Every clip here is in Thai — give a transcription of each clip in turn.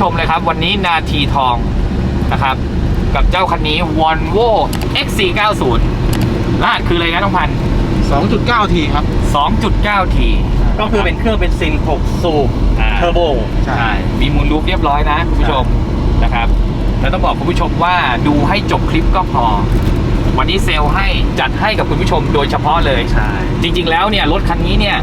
ชมเลยครับ วันนี้นาทีทองนะครับ กับเจ้าคันนี้ Volvo XC90 รหัสคืออะไรนะน้องพันธุ์2.9 ทีครับ 2.9T ก็คือเป็นเครื่องเป็นซิน6สูบอ่าเทอร์โบใช่ มีมูลลูปเรียบร้อยนะคุณผู้ชมนะครับ แล้วต้องบอกคุณผู้ชมว่าดูให้จบคลิปก็พอ วันนี้เซลล์ให้จัดให้กับคุณผู้ชมโดยเฉพาะเลย ใช่ จริง ๆ แล้วเนี่ยรถคันนี้เนี่ย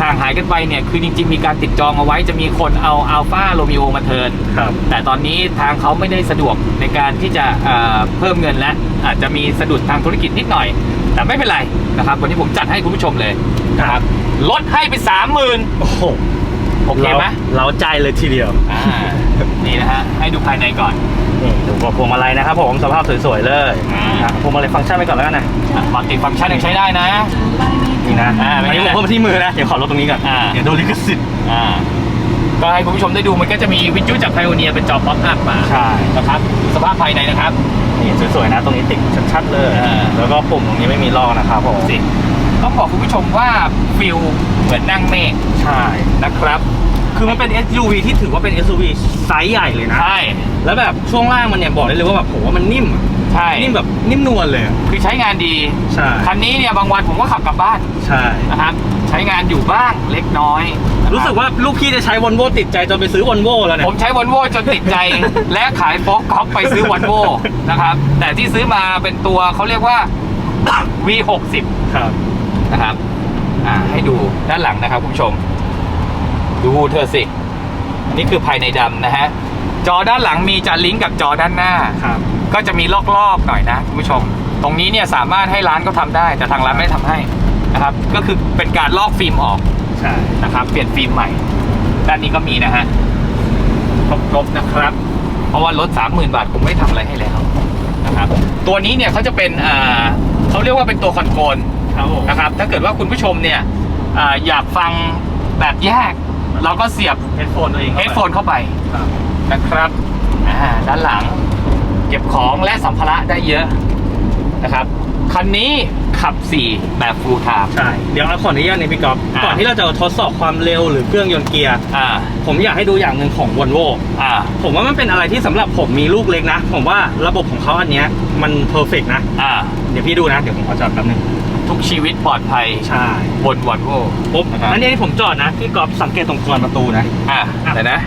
ห่างหายกันไปเนี่ยคือจริง ๆ มีการติดจองเอาไว้จะมีคนเอาอัลฟาโรมิโอมาเทิร์นครับแต่ตอนนี้ทางเขาไม่ได้สะดวกในการที่จะเอ่อเพิ่มเงินและอาจจะมีสะดุดทางธุรกิจนิดหน่อย แต่ไม่เป็นไรนะครับวันนี้ผมจัดให้คุณผู้ชมเลยนะครับลดให้ไปสามหมื่นโอ้โหโอเคไหมเราใจเลยทีเดียวอ่านี่นะฮะให้ดูภายในก่อน นี่ดูพวงมาลัยนะครับผมสภาพสวยๆเลยอ่าอะพวงมาลัยฟังก์ชันไปก่อนแล้วกันนะมัลติฟังก์ชันยังใช้ได้นะ นี่นะอ่าอันนี้ผมเพิ่มมาที่มือนะเดี๋ยวขอลดตรงนี้ก่อนอ่า เดี๋ยวโดนลิขสิทธิ์อ่าก็ให้คุณผู้ชมได้ดูมันก็จะมีวิทยุจากไพโอเนียเป็นจอป๊อปอัพมาใช่นะครับสภาพภายในนะครับ นี่สวยๆนะ ตรงนี้ติดชัดๆเลยอ่า แล้วก็ปุ่มตรงนี้ไม่มีลอกนะครับผมสิต้องบอกคุณผู้ชมว่าฟิลเหมือนนั่งเมฆใช่นะครับ คือมันเป็น SUV ที่ถือว่าเป็น SUV ไซส์ใหญ่เลยนะ ใช่ แล้วแบบช่วงล่างมันเนี่ยบอกได้เลยว่าแบบผมว่ามันนิ่มอะใช่ นิ่มแบบนิ่มนวลเลยอะคือใช้งานดี ใช่คันนี้เนี่ยบางวันผมก็ขับกลับบ้านใช่ นะครับใช้งานอยู่บ้างเล็กน้อยนะครับรู้สึกว่าลูกพี่จะใช้วอลโวติดใจจนไปซื้อวอลโวแล้วเนี่ย ผมใช้วอลโวจนติดใจ และขายโฟกก๊อปไปซื้อวอลโวนะครับแต่ที่ซื้อมาเป็นตัวเขาเรียกว่า V60 ครับ นะครับอ่าให้ดูด้านหลังนะครับคุณผู้ชม ดูเธอสินี่คือภายในดำนะฮะ จอด้านหลังมีจะลิงก์กับจอด้านหน้า ครับ ก็จะมีลอกๆหน่อยนะคุณผู้ชม ตรงนี้เนี่ยสามารถให้ร้านก็ทำได้ แต่ทางร้านไม่ได้ทำให้นะครับ ก็คือเป็นการลอกฟิล์มออก ใช่ นะครับเปลี่ยนฟิล์มใหม่ ด้านนี้ก็มีนะฮะครบๆนะครับ เพราะว่ารถ 30,000 บาทผมไม่ทำอะไรให้แล้วนะครับตัวนี้เนี่ยเขาจะเป็นอ่าเขาเรียกว่าเป็นตัวคอนโทรลครับผม นะครับถ้าเกิดว่าคุณผู้ชมเนี่ยอาอยากฟังแบบแยก เราก็เสียบเฮดโฟนตัวเองเฮดโฟนเข้าไปครับนะครับอ่าด้านหลัง เก็บของและสัมภาระได้เยอะนะครับคันนี้ขับ 4 แบบ full time ใช่ เดี๋ยวเอาขออนุญาตในพี่ก๊อฟอ่าก่อนที่เราจะทดสอบความเร็วหรือเครื่องยนต์เกียร์อ่าผมอยากให้ดูอย่างหนึ่งของวอลโวอ่าผมว่ามันเป็นอะไรที่สำหรับผมมีลูกเล็กนะ ผมว่าระบบของเขาอันเนี้ยมันเพอร์เฟกนะอ่าเดี๋ยวพี่ดูนะ เดี๋ยวผมขอจอดแป๊บนึง ทุกชีวิตปลอดภัยใช่บนวันโวปุ๊บนะครับอันนี้ที่ผมจอดนะพี่ก๊อฟสังเกตตรงกรอนประตูนะอ่าเดี๋ยวนะ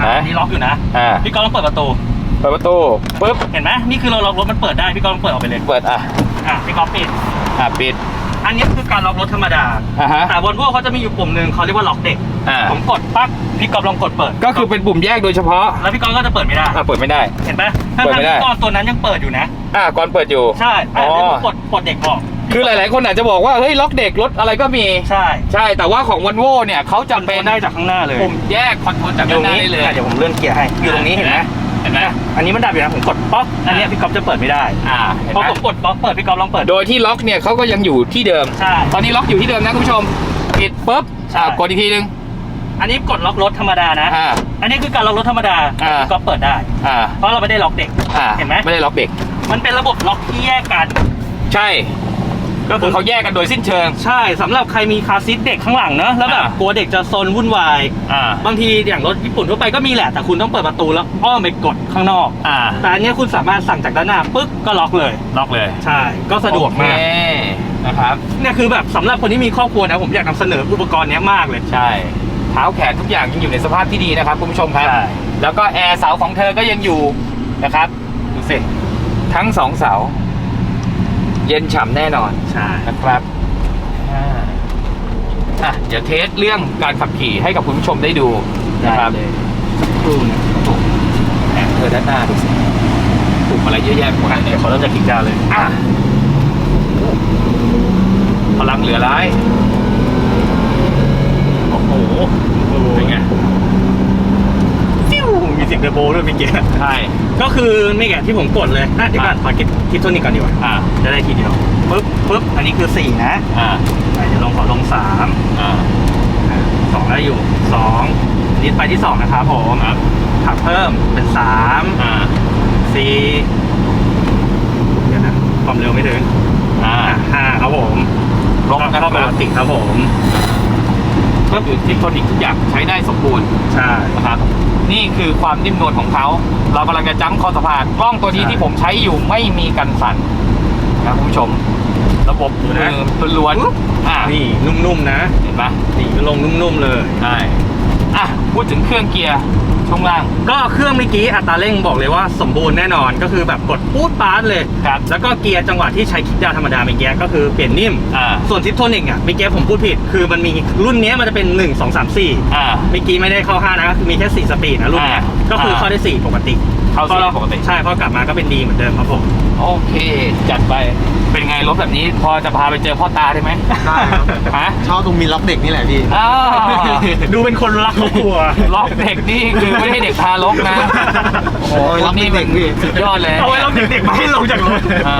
อะฮะอันนี้ล็อกอยู่นะอ่าพี่ก๊อฟลองเปิดประตูเปิดประตูปุ๊บเห็นไหมนี่คือเราล็อกรถมันเปิดได้พี่ก๊อฟลองเปิดออกไปเลยเปิดอะอะพี่ก๊อฟปิดอะปิดอันนี้คือการล็อกรถธรรมดาอ่าฮะแต่วอลโวเขาจะมีอยู่ปุ่มหนึ่งเขาเรียกว่าล็อกเด็กอ่าผมกดปั๊บพี่ก๊อฟลองกดเปิด ก็คือเป็นปุ่มแยกโดยเฉพาะ แล้วพี่ก๊อฟก็จะเปิดไม่ได้อะเปิดไม่ได้ เห็นปะถ้าเปิดไม่ได้พี่ก๊อฟตัวนั้นยังเปิดอยู่นะ อะก่อนเปิดอยู่ ใช่อะอ๋อเดี๋ยวผมกด กดเด็กออกคือหลาย ๆ คนอาจจะบอกว่าเฮ้ยล็อกเด็กรถอะไรก็มี ใช่ใช่แต่ว่าของวันโวเนี่ยเขาจะเป็นได้จากข้างหน้าเลยปุ่มแยกคอนโทรลจากอยู่ด้านตหรงน้านี้ได้เลยอะเดี๋ยวผมเลื่อนเกียร์ให้อยู่ตรงนี้เห็นไหมเห็นไหมอันนี้มันดับอยู่นะผมกดป๊อกอันเนี้ยพี่ก๊อฟจะเปิดไม่ได้อ่าเห็นพอไหมผมกดป๊อกเปิดพี่ก๊อฟลองเปิดโดยที่ล็อกเนี่ยเขาก็ยังอยู่ที่เดิม ใช่ ตอนนี้ล็อกอยู่ที่เดิมนะคุณผู้ชมปิดปุ๊บใช่ อะกดอีกทีนึงอันนี้กดล็อกรถธรรมดานะ อ่า อันนี้คือการล็อกรถธรรมดาอ่า พี่ก๊อฟเปิดได้ อ่าเพราะเราไม่ได้ล็อกเด็ก อ่าเห็นไหม ไม่ได้ล็อกเด็กมันเป็นระบบล็อกที่แยกกัน ใช่ ก็คือเขาแยกกันโดยสิ้นเชิง ใช่สำหรับใครมีคาร์ซีทเด็กข้างหลังเนอะแล้วแบบอ่ากลัวเด็กจะซนวุ่นวาย อ่า บางทีอย่างรถญี่ปุ่นทั่วไปก็มีแหละแต่คุณต้องเปิดประตูแล้วอ้อมไปกดข้างนอก อ่า แต่อันเนี้ยคุณสามารถสั่งจากด้านหน้าปึ๊กก็ล็อกเลย ล็อกเลยใช่ ก็สะดวกมาก โอเคนะครับ เนี่ยคือแบบสำหรับคนที่มีครอบครัวนะผมอยากนำเสนออุปกรณ์เนี้ยมากเลย ใช่ เท้าแขนทุกอย่างยังอยู่ในสภาพที่ดีนะครับคุณผู้ชมครับ ใช่ แล้วก็แอร์เสาของเธอก็ยังอยู่นะครับ ดูสิ ทั้งสองเสา เย็นฉ่ำแน่นอนใช่นะครับอ่าอะเดี๋ยวเทสเรื่องการขับขี่ให้กับคุณผู้ชมได้ดูนะครับได้เลยสักครู่นะแอบเธอด้านหน้าดูสิโอะไรเยอะแยะหมดอะเลเดี๋ยยวขอเริ่มจากกิจการเลยอะพลังเหลือร้ายโอ้โหเป็นไงฟิวมีเสียงเทอร์โบด้วยเมื่อกี้ใช่ ก็คือนี่แกที่ผมกดเลยอะเดี๋ยวก่อนขอคิดคิดตัวนี้ก่อนดีกว่าอ่า จะได้ทีเดียวปึ๊บปึ๊บอันนี้คือสี่นะอ่าอะเดี๋ยวลงขอลงสามอ่าอะสองได้อยู่สองนี่ไปที่สองนะครับผมครับขับเพิ่มเป็นสามอ่าสี่เดี๋ยวนะความเร็วไม่ถึงอ่าอะห้าครับผมครบนะคก็รับปกติครับผม ก็คือทิปโทนิกทุกอย่างใช้ได้สมบูรณ์ใช่ นะครับ นี่คือความนิ่มนวลของเขา เรากำลังจะจังคอสะพานกล้องตัวนี้ใช่ ที่ผมใช้อยู่ไม่มีกันสั่นนะคุณผู้ชม ระบบดูมืนะอล้วนๆอ่านี่นุ่มๆนะ เห็นปะนี่ลงนุ่มๆเลย ใช่ อะ พูดถึงเครื่องเกียร์ ช่วงล่าง ก็เครื่องเมื่อกี้อัตราเร่งบอกเลยว่าสมบูรณ์แน่นอนก็คือแบบกดปูดปาร์ตเลย ครับ แล้วก็เกียร์จังหวะที่ใช้คิกดาวธรรมดาเมื่อกี้ก็คือเปลี่ยนนิ่ม อ่า ส่วนทิปโทนิกอะเมื่อกี้ผมพูดผิด คือมันมีรุ่นเนี้ยมันจะเป็น 1 2 3 4อ่า เมื่อกี้ไม่ได้เข้า 5 นะก็คือมีแค่ 4 สปีดนะรุ่นเนี้ยอ่าก็คือเข้าได้ 4 ปกติ เข้าสี่พอรปกติ ใช่พอกลับมาก็เป็นดีเหมือนเดิมครับผม โอเค จัดไปเป็นไงรถแบบนี้พอจะพาไปเจอพ่อตาได้ไหมได้ครับฮะชอบตรงมีล็อกเด็กนี่แหละพี่อ้าวดูเป็นคนรักครอบครัวล็อกเด็กนี่คือไม่ใช่เด็กทารกนะโอ้โหล็อกนี่เด็กๆพี่สุดยอดเลยเอาไว้ล็อกเด็กๆไม่ให้ลงจากรถอ่า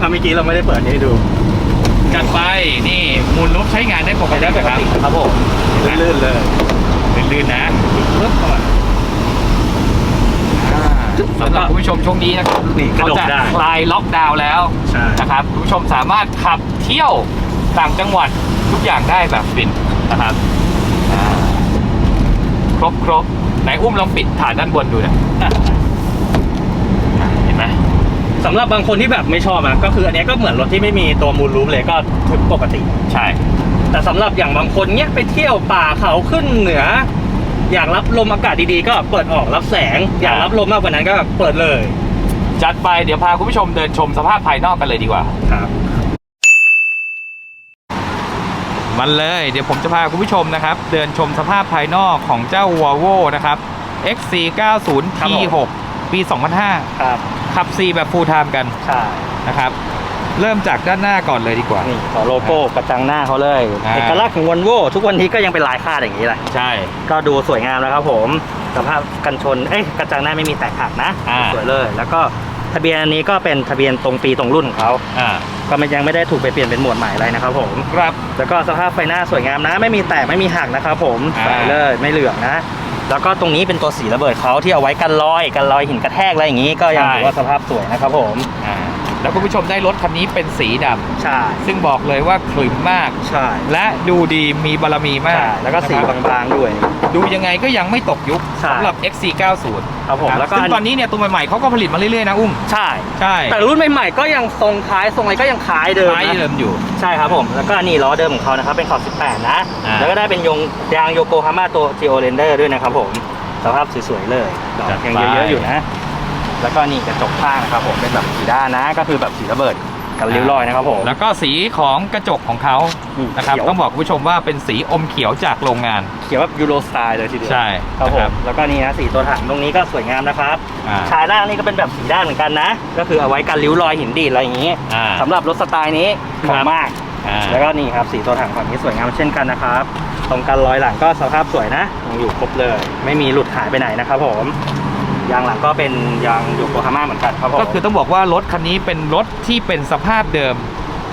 อะเมื่อกี้เราไม่ได้เปิดให้ดูจัดไปนี่มูลลบใช้งานได้ปกติไหมครับครับผมลื่นๆเลยลื่นๆนะปึ๊บก่อนอ่า สำหรับคุณผู้ชมช่วงนี้นะครับนี่กระเขาดกจะได้ คลายล็อกดาวน์แล้วใช่ นะครับคุณผู้ชมสามารถขับเที่ยวต่างจังหวัดทุกอย่างได้แบบฟินนะครับอ่าครบครบไหนอุ้มลองปิดฐานด้านบนดูหนะเห็นไหมสำหรับบางคนที่แบบไม่ชอบอะก็คืออันเนี้ยก็เหมือนรถที่ไม่มีตัวมูลรูปเลยก็ถึงปกติ ใช่ แต่สำหรับอย่างบางคนเนี้ยไปเที่ยวป่าเขาขึ้นเหนือ อยากรับลมอากาศดีๆ ก็เปิดออกรับแสง อยากรับลมมากกว่านั้นก็เปิดเลยจัดไปเดี๋ยวพาคุณผู้ชมเดินชมสภาพภายนอกกันเลยดีกว่า ครับ มันเลยเดี๋ยวผมจะพาคุณผู้ชมนะครับ เดินชมสภาพภายนอกของเจ้า Volvo นะครับ XC90 ครับผม T6 ปี 2005 ครับขับ C แบบ full time กันใช่นะครับ เริ่มจากด้านหน้าก่อนเลยดีกว่า นี่ขอโลโก้กระจังหน้าเขาเลยอ่า เอกลักษณ์ของวอลโวทุกวันนี้ก็ยังเป็นลายคาดอย่างนี้แหละใช่ ก็ดูสวยงามนะครับผมสภาพกันชนเอ้ยกระจังหน้าไม่มีแตกหักนะอ่า สวยเลย แล้วก็ทะเบียนอันนี้ก็เป็นทะเบียนตรงปีตรงรุ่นของเขาอ่าก็มันยังไม่ได้ถูกไปเปลี่ยนเป็นหมวดใหม่อะไรนะครับผม ครับ แล้วก็สภาพไฟหน้าสวยงามนะ ไม่มีแตกไม่มีหักนะครับผมอ่า ใส่เลยไม่เหลืองนะ แล้วก็ตรงนี้เป็นตัวสีระเบิดเขาที่เอาไว้กันรอยกันรอยหินกระแทกอะไรอย่างนี้ก็ยังถือว่าสภาพสวยนะครับผม อ่า แล้วคุณผู้ชมได้รถคันนี้เป็นสีดำใช่ ซึ่งบอกเลยว่าขลึมมาก ใช่ และดูดีมีบารมีมากใช่แล้วก็สีนะครับบางๆด้วย ดูยังไงก็ยังไม่ตกยุคใช่สำหรับ XC90 ครับผมแล้วก็ซึ่งตอนนี้เนี่ยตัวใหม่ๆเขาก็ผลิตมาเรื่อยๆนะอุ้ม ใช่ ใช่ แต่รุ่นใหม่ๆก็ยังทรงคล้ายทรงอะไรก็ยังคล้ายเดิมคล้ายนะเดิมอยู่ ใช่ครับผม แล้วก็นี่ล้อเดิมของเขานะครับเป็นขอบ 18 นะอ่าแล้วก็ได้เป็นยงยางโยโกฮาม่าตัว Geo Render ด้วยนะครับผม สภาพสวยๆเลยดอกยังเยอะๆอยู่นะ แล้วก็นี่กระจกข้างนะครับผมเป็นแบบสีด้านนะ ก็คือแบบสีระเบิดกันริ้วรอยนะครับผม แล้วก็สีของกระจกของเขาอืมนะครับเขียว ต้องบอกคุณผู้ชมว่าเป็นสีอมเขียวจากโรงงาน เขียวแบบยูโรสไตล์เลยทีเดียวใช่ครับผนะมแล้วก็นี่นะสีตัวถังตรงนี้ก็สวยงามนะครับอ่าชายล่างนี่ก็เป็นแบบสีด้านเหมือนกันนะ ก็คือเอาไว้กันริ้วรอยหินดีดอะไรอย่างนี้อ่า สำหรับรถสไตล์นี้เหมาะมาก อ่าแล้วก็นี่ครับสีตัวถังฝั่งนี้สวยงามเช่นกันนะครับ ตรงกันรอยหลังก็สภาพสวยนะยังอยู่ครบเลย ไม่มีหลุดหายไปไหนนะครับผม ยางหลังก็เป็นยางโยโกฮาม่าเหมือนกันครับผมก็คือต้องบอกว่ารถคันนี้เป็นรถที่เป็นสภาพเดิม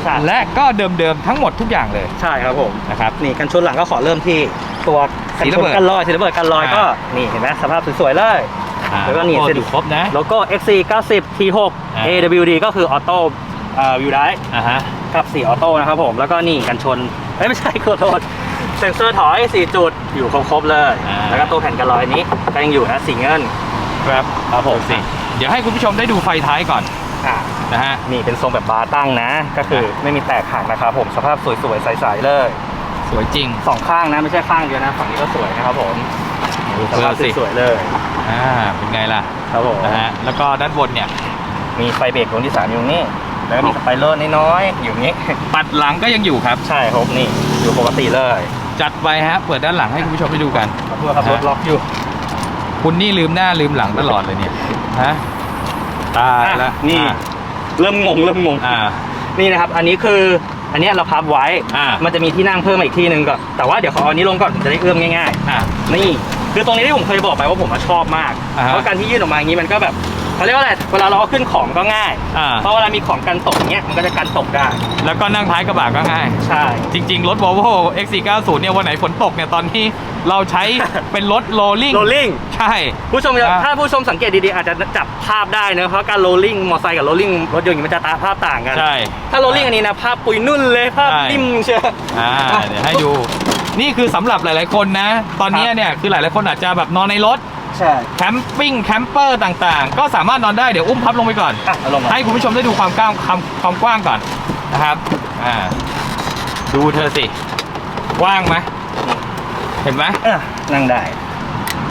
ใช่และก็เดิมๆทั้งหมดทุกอย่างเลยใช่ครับผม นะครับ นี่กันชนหลังก็ขอเริ่มที่ตัวกันสีชระนเบิดกันรอยสีระเบิดกันรอยอ่าก็นี่เห็นไหมสภาพสวยๆเลยอ่าแล้วก็นี่โอ้เส้น อยู่ครบนะ โลโก้ XC 90 T6 อ่า AWD ก็คือออโต้วิวไดอ่าฮะ กับสีออโต้นะครับผม แล้วก็นี่กันชนเอ้ยไม่ใช่ขอโทษเซ็นเซอร์ถอย 4 จุดอยู่ครบๆเลย อ่า แล้วก็ตัวแผ่นกันรอยนี้ก็ยังอยู่นะสีเงิน ครับครับผมสิเดี๋ยวให้คุณผู้ชมได้ดูไฟท้ายก่อนอ่านะฮะนี่เป็นทรงแบบบาร์ตั้งนะ ก็คือไม่มีแตกหักนะครับผมสภาพสวยๆใสๆเลย สวยจริงสองข้างนะไม่ใช่ข้างเดียวนะฝั่งนี้ก็สวยนะครับผมดูสภาพเพิ่มสิสวยๆเลยอ่าเป็นไงล่ะครับผมนะฮะแล้วก็ด้านบนเนี่ยมีไฟเบรกดวงที่สามอยู่ตรงนี้แล้วก็มีสไปเลอร์น้อยๆอยู่นี้ปัดหลังก็ยังอยู่ครับใช่ครับนี่อยู่ปกติเลย จัดไปฮะเปิดด้านหลังให้คุณผู้ชมได้ดูกันขอโทษครับรถล็อกอยู่ คุณนี่ลืมหน้าลืมหลังตลอดเลยเนี่ยฮะตายอะแล้วนี่ อะเริ่มงงเริ่มงงอ่า นี่นะครับ อันนี้คืออันเนี้ยเราพับไว้ อ่ามั มันจะมีที่นั่งเพิ่มมาอีกที่หนึ่งก่อนแต่ว่าเดี๋ยวขอเอาอันนี้ลงก่อนผมจะได้เอื้อมง่ายอ่า ๆนี่ คือตรงนี้ที่ผมเคยบอกไปว่าผมอะชอบมาก อ่าฮะ เพราะการที่ยื่นออกมาอย่างนี้มันก็แบบ เขาเรียกว่าอะไรเวลาเราเอาขึ้นของก็ง่าย อ่า เพราะเวลามีของกันตกเนี้ยมันก็จะกันตกได้ แล้วก็นั่งท้ายกระบะก็ง่าย ใช่ จริง ๆ รถ Volvo X490 เนี่ยวันไหนฝนตกเนี่ยตอนนี้เราใช้ เป็นรถโรลลิ่งโรลลิ่งใช่ ผู้ชมจะอ่า ถ้าผู้ชมสังเกตดีๆอาจจะจับภาพได้นะเพราะการโรลลิ่งมอเตอร์ไซค์กับโรลลิ่งรถยนต์มันจะตาภาพต่างกัน ใช่ ถ้าโรลลิ่งอันนี้นะภาพปุยนุ่นเลยภาพใช่ นิ่มเชียว อ่าเดี๋ยวให้ดู นี่คือสำหรับหลาย ๆ คนนะ ตอนนี้เนี่ยคือหลาย ๆ คนอาจจะแบบนอนในรถ ใช่ แคมปิ้งแคมเปอร์ต่างๆ ก็สามารถนอนได้เดี๋ยวอุ้มพับลงไปก่อน อะเอาลงมา ให้คุณผู้ชมได้ดูความกว้างความความกว้างก่อนนะครับอ่าดูเธอสิกว้างไหมเห็นไหมอะนั่งได้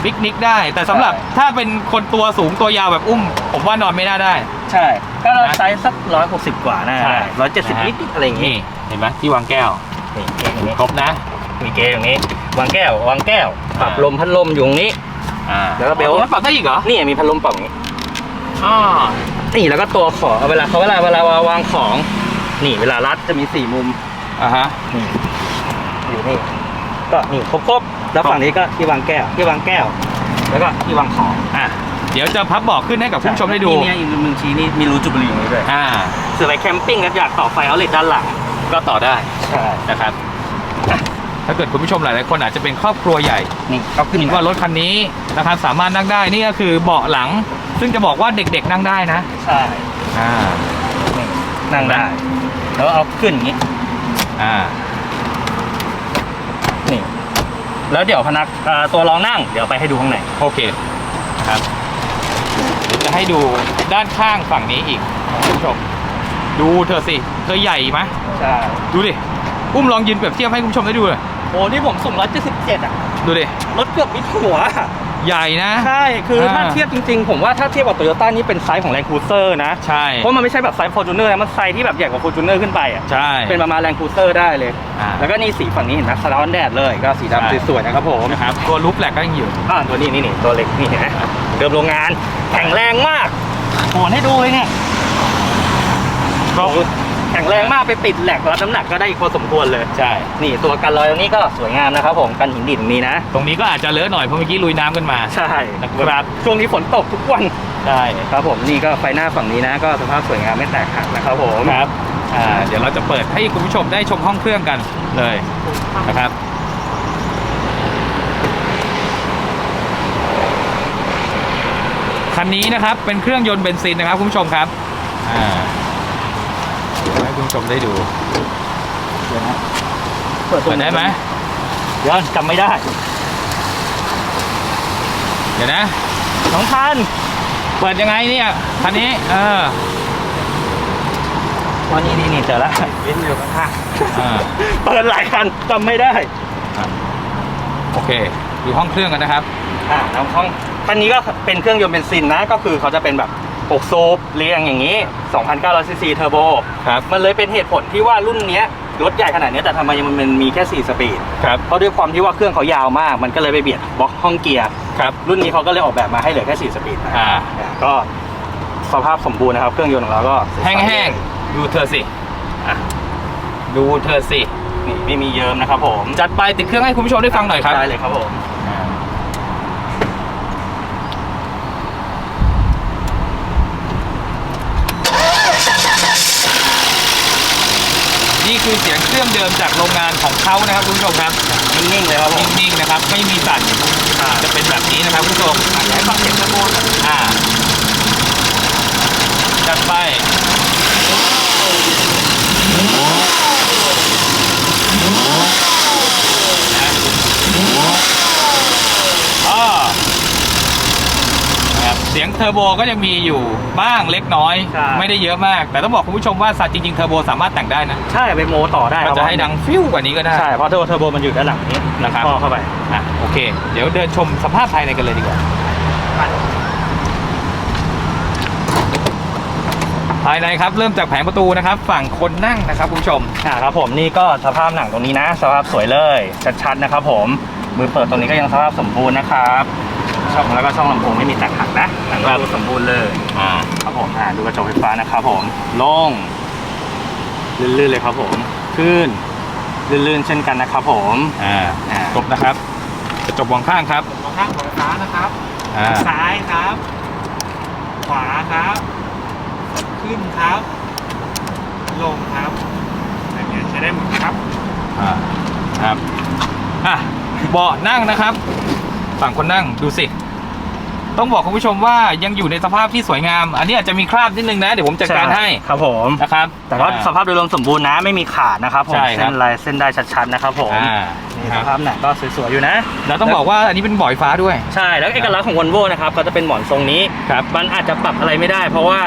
ปิกนิกได้ แต่สำหรับใช่ ถ้าเป็นคนตัวสูงตัวยาวแบบอุ้ม ผมว่านอนไม่น่าได้ ใช่ ก็เรานะไซส์สักร้อยหกสิบกว่าน่าใช่ร้อยเจ็ดสิบนะฮะ นิดๆอะไรอย่างงี้นี่เห็นไหมที่วางแก้วนี่เกยร์อย่างนี้ครบนะ มีเกยร์อย่างนี้ วางแก้ว วางแก้ว ปรับอ่า ลมพัดลมอยู่ตรงนี้ อ่าแล้วก็เบลต์อ๋อปรับได้อีกเหรอนี่มีพัดลมปรับอย่างนี้อ๋อนี่แล้วก็ตัวของเวลาเขาเวลาเวลาวางของ นี่เวลารัดจะมีสี่มุมอ่าฮะ นี่อยู่นี่ก็นี่ครบๆแล้วฝั่งนี้ก็ที่วางแก้วที่วางแก้ว แล้วก็ที่วางของอะเดี๋ยวจะพับเบอกขึ้นให้กับคุณผู้ชมได้ดู นี่เนี่ยอีกมึงชี้นี่มีรูจุดบุหรี่อย่างนี้ด้วยอ่าเสือไปแคมปิ้งก็อยากต่อไฟเอาเลทด้านหลังก็ต่อได้ใช่นะครับ ถ้าเกิดคุณผู้ชมหลายๆคนอาจจะเป็นครอบครัวใหญ่นี่ก็ขึ้นคิดว่ารถคันนี้นะครับสามารถนั่งได้นี่ก็คือเบาะหลัง ซึ่งจะบอกว่าเด็กๆนั่งได้นะใช่อ่านี่นั่งได้แล้วเอาขึ้นอย่างนี้อ่านี่แล้วเดี๋ยวพนักอ่าตัวรองนั่งเดี๋ยวไปให้ดูข้างในโอเคครับเดี๋ยวจะให้ดูด้านข้างฝั่งนี้อีกคุณผู้ชม ดูเธอสิ เธอใหญ่ไหมใช่ ดูดิ อุ้มลองยืนเปรียบเทียบให้คุณผู้ชมได้ดูเลย โอ้นี่ผมสูง177อะดูดิ รถเกือบมิดหัว ใหญ่นะ ใช่ คือถ้าอ่าเทียบจริงๆ ผมว่าถ้าเทียบกับโตโยต้านี่เป็นไซส์ของแรงคูเซอร์นะ ใช่ เพราะมันไม่ใช่แบบไซส์ฟอร์จูเนอร์นะ มันไซส์ที่แบบใหญ่กว่าฟอร์จูเนอร์ขึ้นไปอะ ใช่ เป็นประมาณแรงคูเซอร์ได้เลยอ่าแล้วก็นี่สีฝั่งนี้เห็นไหมสะท้อนแดดเลย ก็สีใช่ดำสวยๆนะครับผมนะครับ ตัวลุกแหลกก็ยังอยู่อ่าตัวนี้นี่นี่ตัวเล็กนี่เห็นไหมเดิมโรงงาน แข็งแรงมากโหนให้ดูเลยเนี่ยก็โอ้โหแข็งแรงมากไปติดแหลกรับน้ำหนักก็ได้อีกพอสมควรเลย ใช่ นี่ตัวกันรอยตรงนี้ก็สวยงามนะครับผมกันหินดินนี้นะ ตรงนี้ก็อาจจะเลอะหน่อยเพราะเมื่อกี้ลุยน้ำกันมาใช่นะครับช่วงนี้ฝนตกทุกวันใช่ครับผมนี่ก็ไฟหน้าฝั่งนี้นะ ก็สภาพสวยงามไม่แตกหักนะครับผมครับอ่าเดี๋ยวเราจะเปิดให้คุณผู้ชมได้ชมห้องเครื่องกันเลยนะครับคันนี้นะครับเป็นเครื่องยนต์เบนซินนะครับคุณผู้ชมครับอ่าเดี๋ยว ให้คุณผู้ชมได้ดูเดี๋ยวนะเปิดตรเปิงดได้ไหมเดี๋ยวจำไม่ได้ เดี๋ยวนะ น้องพันเปิดยังไงเนี่ยคันนี้ เออวันนี้นี่นี่เจอแล้ววินอยู่ข้างอ่าๆเปิดหลายคันจำไม่ได้ โอเค ดูห้องเครื่องกันนะครับ อ่าน้องห้องคันนี้ก็เป็นเครื่องยนต์เบนซินนะ ก็คือเขาจะเป็นแบบ 6 สูบเรียงอย่างนี้ 2,900ซีซีเทอร์โบ ครับ มันเลยเป็นเหตุผลที่ว่ารุ่นเนี้ยรถใหญ่ขนาดเนี้ยแต่ทำไมมันมีแค่ 4 สปีด ครับ เพราะด้วยความที่ว่าเครื่องเขายาวมาก มันก็เลยไปเบียดบล็อกห้องเกียร์ ครับ รุ่นนี้เขาก็เลยออกแบบมาให้เหลือแค่ 4 สปีดนะอ่าอ่าก็สภาพสมบูรณ์นะครับ เครื่องยนต์ของเราก็แห้งๆ ดูเธอสิ อะ ดูเธอสินี่ไม่มีเยิ้มนะครับผม จัดไปติดเครื่องให้คุณผู้ชมได้ฟังหน่อยครับ ได้เลยครับผม นี่คือเสียงเครื่องเดิมจากโรงงานของเขานะครับคุณผู้ชมครับนิ่งๆเลยครับผมนิ่งๆนะครับ ไม่มีสั่นจะเป็นแบบนี้นะครับคุณผู้ชมอยากให้ฟังเสียงเทอร์โบหน่อยอ่า จัดไป อ่านะครับ เสียงเทอร์โบก็ยังมีอยู่บ้างเล็กน้อยไม่ได้เยอะมาก แต่ต้องบอกคุณผู้ชมว่าสัตว์จริงๆเทอร์โบสามารถแต่งได้นะใช่ไปโมต่อได้คมันรับจะให้ดังฟิวกว่านี้ก็ได้ ใช่เพราะเทอร์โบเทอร์โบมันอยู่ด้านหลังนี้นะครับพอเข้าไป อะโอเค เดี๋ยวเดินชมสภาพภายในกันเลยดีกว่า ภายในครับเริ่มจากแผงประตูนะครับ ฝั่งคนนั่งนะครับคุณผู้ชม อ่าครับผมนี่ก็สภาพหนังตรงนี้นะ สภาพสวยเลยชัดๆนะครับผมมือเปิดตรงนี้ก็ยังสภาพสมบูรณ์นะครับ ช่องแล้วก็ช่องลำโพงไม่มีแตกหักนะหนังครับดูสมบูรณ์เลยอ่าครับผมอ่าดูกระจกไฟฟ้านะครับผมลงลื่นๆเลยครับผมขึ้นลื่นๆเช่นกันนะครับผมอ่าอ่าครบนะครับกระจกมองข้างครับมองข้างของไฟฟ้านะครับอ่าซ้ายครับ ขวาครับ ขึ้นครับ ลงครับแบบนี้ใช้ได้หมดครับอ่าครับอะเบาะนั่งนะครับ ฝั่งคนนั่งดูสิ ต้องบอกคุณผู้ชมว่ายังอยู่ในสภาพที่สวยงาม อันนี้อาจจะมีคราบนิดนึงนะ เดี๋ยวผมจัดการให้ครับผมนะครับ แต่ก็สภาพโดยรวมสมบูรณ์นะไม่มีขาดนะครับผมใช่ครับเส้นลายเส้นได้ชัดๆนะครับผมอ่านี่คสรับภาพหนังก็สวยๆอยู่นะ แล้วต้องบอกว่าอันนี้เป็นเบาะไฟฟ้าด้วย ใช่ แล้วเอกลักษณ์ของวอลโว่นะครับเขาจะเป็นหมอนทรงนี้ครับมันอาจจะปรับอะไรไม่ได้ เพราะว่า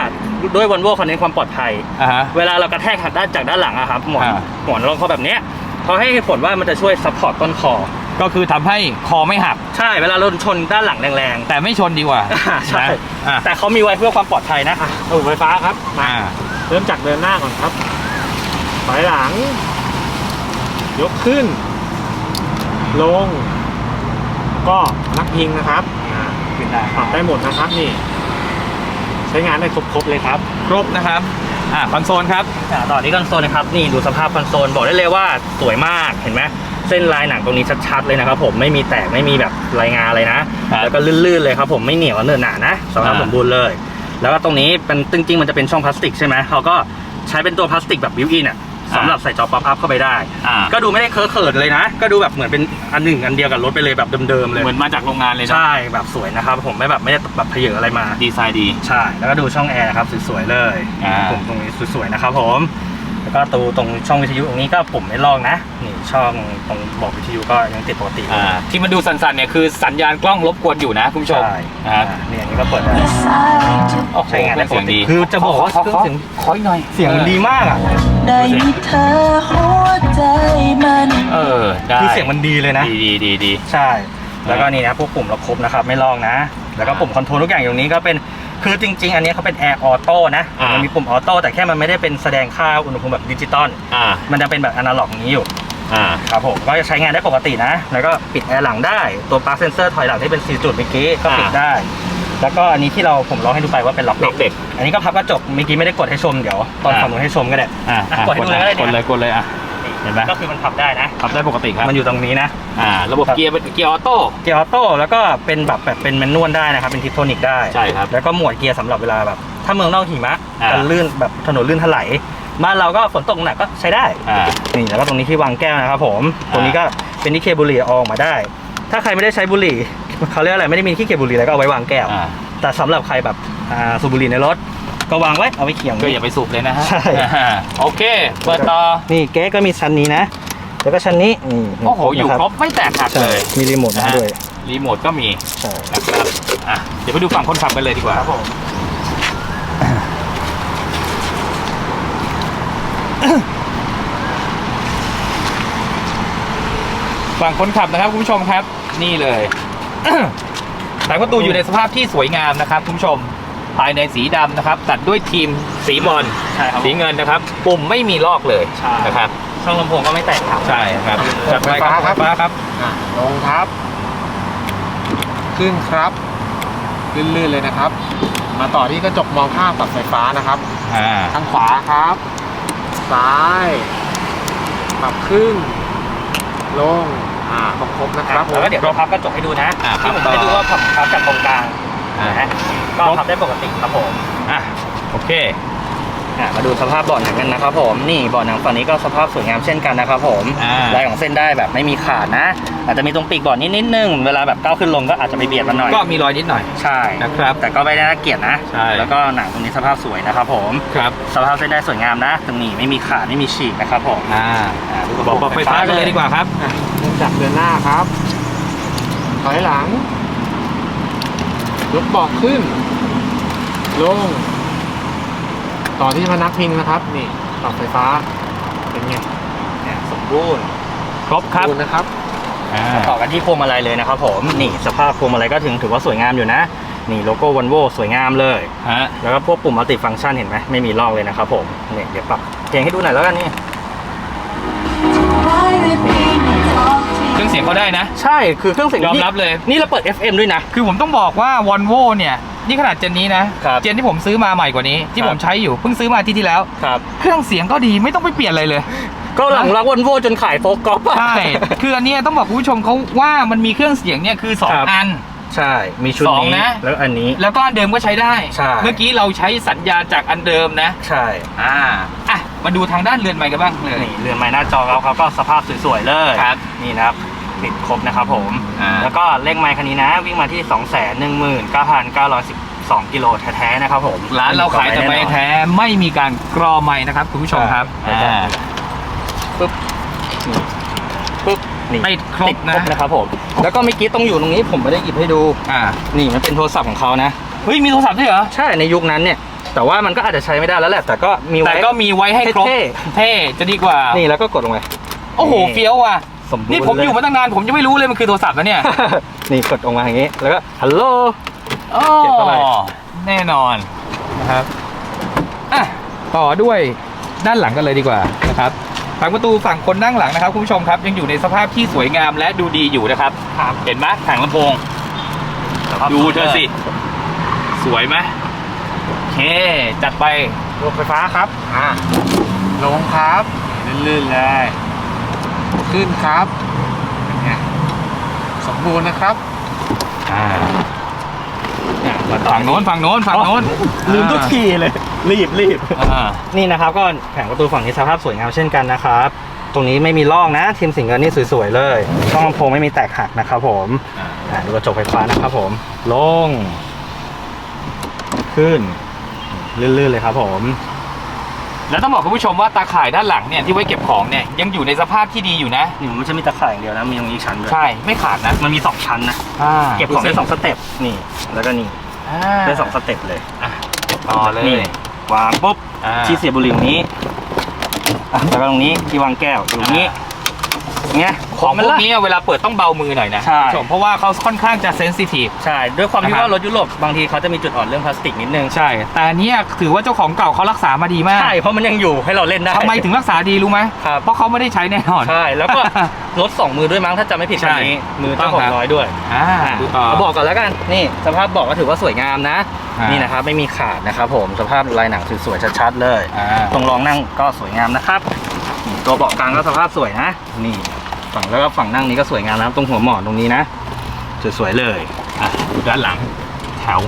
ด้วยวอลโว่เขาเน้นความปลอดภัยอ่าฮะเวลาเรากระแทกหักด้านจากด้านหลังอะครับหมอนอ่าหมอนรองคอแบบเนี้ยเขาให้เหตุผลว่ามันจะช่วยซัพพอร์ตต้นคอ ก็คือทำให้คอไม่หัก ใช่เวลาเราชนด้านหลังแรงๆแต่ไม่ชนดีกว่าอ่าใช่ นะอะแต่เขามีไว้เพื่อความปลอดภัยนะระบบไฟฟ้าครับมาอ่าเริ่มจากเดินหน้าก่อนครับ ถอยหลัง ยกขึ้น ลง ก็นักพิงนะครับอ่าขึ้นได้ปรับได้หมดนะครับนี่ ใช้งานได้ครบๆเลยครับ ครบนะครับอ่าคอนโซลครับ อ่าต่อที่คอนโซลนะครับนี่ดูสภาพคอนโซลบอกได้เลยว่าสวยมากเห็นไหม เส้นลายหนังตรงนี้ชัดๆเลยนะครับผมไม่มีแตกไม่มีแบบรายงานอะไรนะ ครับแล้วก็ลื่นๆเลยครับผมไม่เหนียวเนื้อหนานะสภาพอ่า สมบูรณ์เลย แล้วก็ตรงนี้เป็นจริงๆมันจะเป็นช่องพลาสติกใช่ไหมเขาก็ใช้เป็นตัวพลาสติกแบบบิวอินอะสำหรับใส่จอป๊อปอัพเข้าไปได้ อ่าก็ดูไม่ได้เคอะเขินเลยนะ ก็ดูแบบเหมือนเป็นอันหนึ่งอันเดียวกับรถไปเลยแบบเดิมๆเลยเหมือนมาจากโรงงานเลยนะใช่แบบสวยนะครับผมไม่แบบไม่ได้แบบเพเยออะไรมา ดีไซน์ดี ใช่ แล้วก็ดูช่องแอร์นะครับสวยๆเลยอ่าปุ่มตรงนี้สวยๆนะครับผม แล้วก็ตูตรงช่องวิทยุตรงนี้ก็ปุ่มไม่ลอกนะนี่ช่องตรงบอกวิทยุก็ยังติดปกติอ่าที่มันดูสั่นๆเนี่ยคือสัญญาณกล้องรบกวนอยู่นะคุณผู้ชมใช่นะครับอ่านี่อันนี้ก็เปิดได้ โอ้โหใช้งานได้ปเสีกยงติดีคือจะบอกว่าขอเครื่องเสียง ขออีกหน่อยเสียงมันดีมากอะได้มีเธอหัวใจมัน เออได้คือเสียงมันดีเลยนะ ดีดีดีดี ใช่ แล้วก็นี่นะพวกปุ่มเราครบนะครับ ไม่ลอกนะ แล้วก็ปุ่มคอนโทรลทุกอย่างอยู่นี้ก็เป็น คือจริง ๆ อันนี้เขาเป็นแอร์ออโต้นะอ่ามั มันมีปุ่มออโต้แต่แค่มันไม่ได้เป็นแสดงค่าอุณหภูมิแบบดิจิตอลอ่ามันจะเป็นแบบอนาล็อกอย่างนี้อยู่อ่าครับผมก็จะใช้งานได้ปกตินะ แล้วก็ปิดแอร์หลังได้ตัวปลั๊กเซนเซอร์ถอยหลังที่เป็น 4 จุดเมื่อกี้ก็ปิดอ่าได้ แล้วก็อันนี้ที่เราผมลองให้ดูไปว่าเป็นล็อกล็อกเด็กอันนี้ก็พับกระจกเมื่อกี้ไม่ได้กดให้ชมเดี๋ยวตอนอ่าฝั่งนู้นให้ชมก็ได้ อ่าอะกดให้ดูเลยก็ได้กดเนี่เลยยกดเลยอะ เห็นไหมก็คือมันพับได้นะขับได้ปกติครับมันอยู่ตรงนี้นะอ่าระบบครับเกียร์เป็นเกียร์ออโต้เกียร์ออโต้แล้วก็เป็นแบบแบบเป็นแมนนวลได้นะครับเป็นทิปโทนิกได้ใช่ครับแล้วก็หมวดเกียร์สำหรับเวลาแบบ ถ้าเมืองนอกหิมะอ่ากันลื่นแบบถนนลื่นถลายบ้านเราก็ฝนตกหนักก็ใช้ได้อ่านี่แล้วก็ตรงนี้ที่วางแก้วนะครับผมตรงนี้ก็เป็นที่เคบุหรี่เอาออกมาได้ ถ้าใครไม่ได้ใช้บุหรี่เขาเรียกอะไรไม่ได้มีที่เคบุหรี่แล้วก็เอาไว้วางแก้วอ่าแต่สำหรับใครแบบอ่าสูบบุหรี่ในรถ ก็วางไว้เอาไว้เขียงก็อย่าไปสูบเลยนะฮะใช่อ่าโอเคเปิดต่อนี่เก๊ก็มีชั้นนี้นะ แล้วก็ชั้นนี้นี่โอ้โหอยู่นะครบไม่แตกหักใช่เลยมีรีโมทนะมาฮะด้วยรีโมทก็มีใช่นะครับอะเดี๋ยวไปดูฝั่งคนขับกันเลยดีกว่าครับผมฝั่งคนขับนะครับคุณผู้ชมครับ นี่เลยสายประตูอยู่ในสภาพที่สวยงามนะครับคุณผู้ชม ภายในสีดำนะครับ ตัดด้วยทีมสีบอลใช่ครับสีเงินนะครับ ปุ่มไม่มีลอกเลยใช่ นะครับ ช่องลำโพงก็ไม่แตกหักใช่ครับจัดไปครับไฟฟ้าครับ ไฟฟ้าครับ อะลงครับ ขึ้นครับ ลื่นๆเลยนะครับ มาต่อที่กระจกมองข้างปรับไฟฟ้านะครับ อ่า ทางขวาครับ ซ้าย ปรับขึ้น ลง อ่าครบๆนะครับผมแล้วก็เดี๋ยวเราพับกระจกให้ดูนะอ่าที่ผมพับต่อให้ดูว่าพับพับจากตรงกลาง อ่า นะก็พับได้ปกติครับผมอะโอเค อะมาดูสภาพเบาะหนังกันนะครับผมนี่เบาะหนังฝั่งนี้ก็สภาพสวยงามเช่นกันนะครับผมอ่า ลายของเส้นได้แบบไม่มีขาดนะ อาจจะมีตรงปีกเบาะนิดนิดนึงเวลาแบบก้าวขึ้นลงก็อาจจะไปเบียดมันหน่อยก็มีรอยนิดหน่อยใช่ นะครับ แต่ก็ไม่ได้น่าเกลียดนะใช่ แล้วก็หนังตรงนี้สภาพสวยนะครับผม ครับ สภาพเส้นได้สวยงามนะ ตรงนี้ไม่มีขาดไม่มีฉีกนะครับผมอ่าอ่าดูกระบอกบอกไฟฟ้ากันเลยดีกว่าครับอะเริ่มจากเดินหน้าครับ ถอยหลัง ยกเบอกขึ้น ลง ต่อที่พนักพิงนะครับ นี่ปรับไฟฟ้า เป็นไงเนี่ยสมบูรณ์ครบครับดูนะครับอ่าต่อกันที่พวงมาลัยเลยนะครับผมนี่สภาพพวงมาลัยก็ถึงถือว่าสวยงามอยู่นะ นี่โลโก้วันโวสวยงามเลย ฮะแล้วก็พวกปุ่มมัลติฟังก์ชันเห็นไหมไม่มีลอกเลยนะครับผมเนี่ยเดี๋ยวปรับเพลงให้ดูหน่อยแล้วกันนี่เครื่อง เสียงเขาได้ได้นะ ใช่คือเครื่องเสียงยอมนี่รับเลย นี่เราเปิด FM ด้วยนะ คือผมต้องบอกว่าวอลโวเนี่ยนี่ขนาดเจนนี้นะ ครับเจนที่ผมซื้อมาใหม่กว่านี้ ที่ครับ ผมใช้อยู่เพิ่งซื้อมาอาที่ที่แล้ว ครับ เครื่องเสียงก็ดีไม่ต้องไปเปลี่ยนอะไรเลย ก็หลังรักวอลโวจนขายโฟกก๊อปอะใช่ คืออันเนี้ยต้องบอกคุณผู้ชมเขาว่ามันมีเครื่องเสียงเนี่ยคือสองครับ อัน ใช่ มีชุดสองนี้ นะ แล้วอันนี้ แล้วก็อันเดิมก็ใช้ได้ ใช่ เมื่อกี้เราใช้สัญญาณจากอันเดิมนะ ใช่ อ่า อะ มาดูทางด้านเรือนไม้กันบ้างเลย นี่เรือนไม้หน้าจอเขาเขาก็สภาพสวยๆเลย ครับ นี่นะครับ ติดครบนะครับผม อ่า แล้วก็เลขไม้คันนี้นะ วิ่งมาที่ 2 1 9 9 1 2กิโลแท้ๆนะครับผมร้านเราขายแต่ไม้แท้ไม่มีการกรอไม้นะครับคุณผู้ชมครับอ่าอ่าปึ๊บนี่ปึ๊บนี่ติดครบติดครบนะ นะครับผม แล้วก็เมื่อกี้ตรงอยู่ตรงนี้ผมไม่ได้หยิบให้ดู อ่านี่มันเป็นโทรศัพท์ของเขานะ เฮ้ยมีโทรศัพท์ด้วยเหรอ ใช่ในยุคนั้นเนี่ย แต่ว่ามันก็อาจจะใช้ไม่ได้แล้วแหละ แต่ก็มีไว้แต่ก็มีไว้ให้ครบเท่ เท่จะดีกว่านี่แล้วก็กดลงไป โอ้โหนี่เฟี้ยวว่ะ สมบูรณ์นี่ผมอยู่มาตั้งนานผมยังไม่รู้เลยมันคือโทรศัพท์นะเนี่ย นี่กดลงมาอย่างนี้ แล้วก็ฮัลโหล โอ้เก็บเข้าไป แน่นอนนะครับอะต่อด้วยด้านหลังกันเลยดีกว่านะครับฝั่งประตูฝั่งคนนั่งหลังนะครับ คุณผู้ชมครับ ยังอยู่ในสภาพที่สวยงามและดูดีอยู่นะครับเห็นไหมแผงลำโพง ดูเธอสิ สวยไหมโอเค จัดไป รถไฟฟ้าครับ อ่าลงครับลื่นๆเลย ขึ้นครับเป็นไงสมบูรณ์นะครับอ่าเนี่ยฝั่งโน้นฝั่งโน้นฝั่งโน้นลืมทุกทีเลย รีบรีบอ่า นี่นะครับก็แผงประตูฝั่งนี้สภาพสวยงามเช่นกันนะครับ ตรงนี้ไม่มีร่องนะทีมสิงเกิลนี่สวยๆเลยช่องลำโพงไม่มีแตกหักนะครับผมอ่าดูกระจกไฟฟ้านะครับผมลง ขึ้น ลื่นๆเลยครับผม แล้วต้องบอกคุณผู้ชมว่าตาข่ายด้านหลังเนี่ยที่ไว้เก็บของเนี่ยยังอยู่ในสภาพที่ดีอยู่นะนี่มันไม่ใช่มีตะข่ายอย่างเดียวนะมีตรงนี้ชั้นด้วยใช่ไม่ขาดนะมันมีสองชั้นนะอ่าเก็บของได้สองสเต็ปนี่แล้วก็นี่อ่าได้สองสเต็ปเลยต่อเลยนี่วางปุ๊บอ่าที่เสียบบุหรี่ตรงนี้อะแล้วก็ตรงนี้ที่วางแก้วอยู่ตรงนี้ เงี้ยของพมันวกละนี้เวลาเปิดต้องเบามือหน่อยนะใช่คุณผู้ชมเพราะว่าเขาค่อนข้างจะเซนซิทีฟใช่ ด้วยความที่นะครับว่ารถยุโรปบางทีเขาจะมีจุดอ่อนเรื่องพลาสติกนิดนึงใช่ แต่อันเนี้ยถือว่าเจ้าของเก่าเขารักษามาดีมากใช่เพราะมันยังอยู่ให้เราเล่นได้ทำไมถึงรักษาดีรู้ไหมครับเพราะเขาไม่ได้ใช้แน่นอนใช่แล้วก็รถสองมือด้วยมั้งถ้าจำไม่ผิดใช่คันนี้มือต้เจ้าองขอครังบน้อยด้วยอ่าดูต่อเอาบอกก่อนแล้วกันนี่สภาพเบอกก็ถือว่าสวยงามนะอ่านี่นี่นะครับไม่มีขาดนะครับผมสภาพลายหนังสวยๆชัดๆเลยอ่าตรงรองนั่งก็สวยงามนะครับนี่ตัวเบาะกลางก็สภาพสวยนะ นี่ ฝั่งแล้วก็ฝั่งนั่งนี้ก็สวยงามนะครับตรงหัวหมอนตรงนี้นะสวยๆเลยอะดูด้านหลังแถว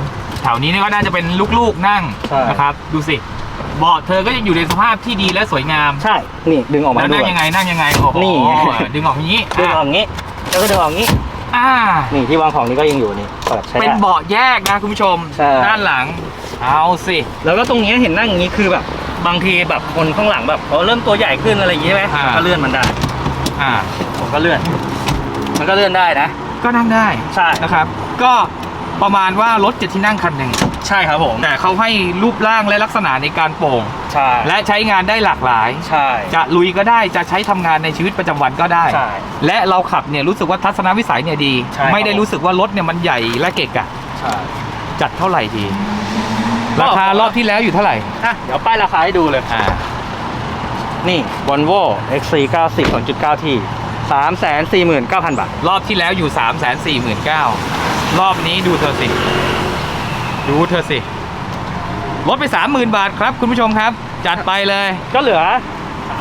แถวนี้เนี่ยก็น่าจะเป็นลูกๆนั่งใช่ นะครับ ดูสิเบาะเธอก็ยังอยู่ในสภาพที่ดีและสวยงามใช่ นี่ดึงออกมาแล้วด้นั่วงย ยังไงนั่งยังไงโอ้โหนี่ดึงออกอย่างนี้ดึงออกอย่างนี้แล้วก็ดึงออกอย่างนี้ อ่า นี่ที่วางของนี้ก็ยังอยู่นี่เปิดใช้เป็นได้ เบาะแยกนะคุณผู้ชม ใช่ ด้านหลัง เอาสิ แล้วก็ตรงนี้เห็นนั่งอย่างนี้คือแบบ บางทีแบบคนข้างหลังแบบเขาเริ่มตัวใหญ่ขึ้นอะไรอย่างนี้ใช่ไหมอ่า ก็เลื่อนมันได้ อ่าผมก็เลื่อน มันก็เลื่อนได้นะ ก็นั่งได้ใช่ นะครับ ก็ประมาณว่ารถเจ็ดที่นั่งคันหนึ่งใช่ครับผมแต่เขาให้รูปร่างและลักษณะในการโป่ง ใช่และใช้งานได้หลากหลาย ใช่ จะลุยก็ได้จะใช้ทำงานในชีวิตประจำวันก็ได้ ใช่และเราขับเนี่ยรู้สึกว่าทัศนวิสัยเนี่ยดี ใช่ครับ ไม่ได้รู้สึกว่ารถเนี่ยมันใหญ่และเกะกะใช่ จัดเท่าไหร่ดี ก็ ราคารอบที่แล้วอยู่เท่าไหร่ อะเดี๋ยวป้ายราคาให้ดูเลย อ่า นี่ Volvo XC90 2.9T 349,000 บาท รอบที่แล้วอยู่ 3 4 9 0 0 0รอบนี้ดูเธอสิ ดูเธอสิ ลดไป 30,000 บาทครับคุณผู้ชมครับ จัดไปเลย ก็เหลือ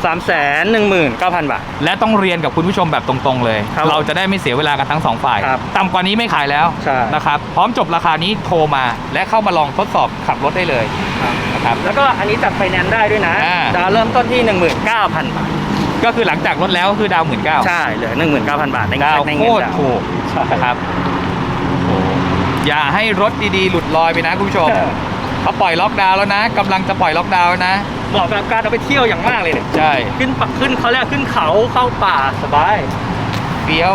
319,000 บาท และต้องเรียนกับคุณผู้ชมแบบตรงๆเลย ครับเราจะได้ไม่เสียเวลากันทั้งสองฝ่าย ครับต่ำกว่านี้ไม่ขายแล้วใช่ นะครับ พร้อมจบราคานี้โทรมาและเข้ามาลองทดสอบขับรถได้เลยนะครับ แล้วก็อันนี้จัดไฟแนนซ์ได้ด้วยนะอ่า ดาวน์เริ่มต้นที่ 19,000 บาท ก็คือหลังจากลดแล้วก็คือดาวหมื่นเก้า ใช่เหลือ 19,000 บาทในดาวในโคเงินตรดาว ถูกใช่นะครับโอ้โหอย่าให้รถดีๆ หลุดลอยไปนะคุณผู้ชมเออ เขาปล่อยล็อกดาวน์แล้วนะกำลังจะปล่อยล็อกดาวน์แล้วนะ เหมาะกับการเอาไปเที่ยวอย่างมากเลยเนี่ยใช่ขึ้นปักขึ้นเขาเรียกขึ้นเขาเข้าป่าสบายเฟี้ยว